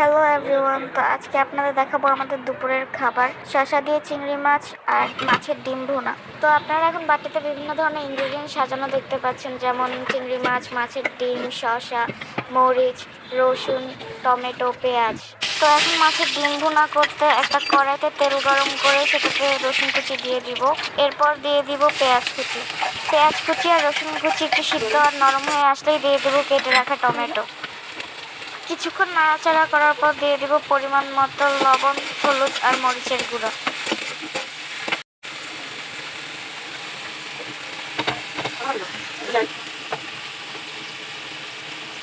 Hello everyone তো আজকে আপনাদের দেখাবো আমাদের দুপুরের খাবার। শসা দিয়ে চিংড়ি মাছ আর মাছের ডিম ভুনা। তো আপনারা এখন বাটিতে বিভিন্ন ধরনের ইনগ্রেডিয়েন্ট সাজানো দেখতে পাচ্ছেন, যেমন চিংড়ি মাছ, মাছের ডিম, শসা, মরিচ, রসুন, টমেটো, পেঁয়াজ। তো এখন মাছের ডিম ভুনা করতে একটা কড়াইতে তেল গরম করে সেটাতে রসুন কুচি দিয়ে দিব। এরপর দিয়ে দিব পেঁয়াজ কুচি। পেঁয়াজ কুচি আর রসুন কুচি একটু সিদ্ধ আর নরম হয়ে আসলেই দিয়ে দেবো কেটে রাখা টমেটো। কিছুক্ষণ নাড়াচাড়া করার পর দিয়ে দিব পরিমাণ মতো লবণ, হলুদ আর মরিচের গুঁড়ো।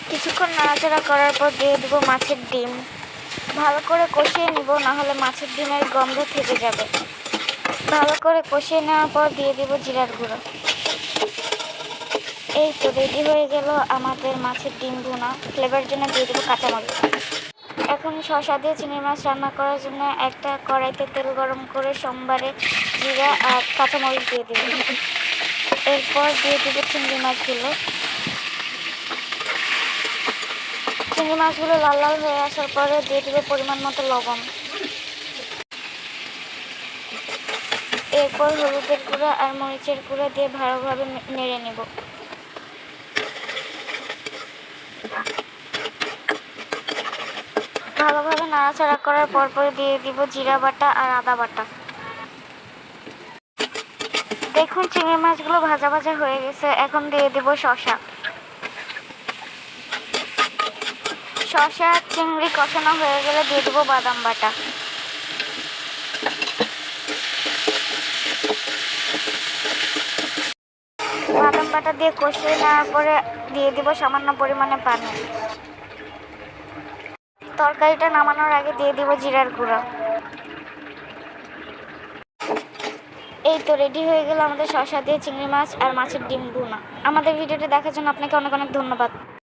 কিছুক্ষণ নাড়াচাড়া করার পর দিয়ে দিব মাছের ডিম। ভালো করে কষিয়ে নিব না হলে মাছের ডিমের গন্ধ থেকে যাবে। ভালো করে কষিয়ে নেওয়ার পর দিয়ে দিব জিরার গুঁড়ো। এই তো রেডি হয়ে গেল আমাদের মাছের ডিম ভুনা। ফ্লেভার জন্য দিয়ে দেবো কাঁচামরিচ। এখন শসা দিয়ে চিংড়ি মাছ রান্না করার জন্য একটা কড়াইতে তেল গরম করে সোমবারে জিরা আর কাঁচামরিচ দিয়ে দেবো। এরপর দিয়ে দেবো চিংড়ি মাছগুলো। চিংড়ি মাছগুলো লাল লাল হয়ে আসার পরে দিয়ে দেবো পরিমাণ মতো লবণ। এরপর হলুদের গুঁড়ো আর মরিচের গুঁড়ো দিয়ে ভালোভাবে নেড়ে নেব ভালোভাবে নাড়াচাড়া করার পর পরে দিয়ে দিব জিরা বাটা আর আদা বাটা। দেখুন চিংড়ি মাছগুলো ভাজা ভাজা হয়ে গেছে, এখন দিয়ে দিব শসা আর চিংড়ি কষানো হয়ে গেলে দিয়ে দিব বাদাম বাটা। বাদাম বাটা দিয়ে কষিয়ে নেওয়ার পরে দিয়ে দিব সামান্য পরিমাণে পানি। তরকারিটা নামানোর আগে দিয়ে দিব জিরার গুঁড়ো। এই তো রেডি হয়ে গেল আমাদের শসা দিয়ে চিংড়ি মাছ আর মাছের ডিম ভুনা। আমাদের ভিডিওটি দেখার জন্য আপনাকে অনেক অনেক ধন্যবাদ।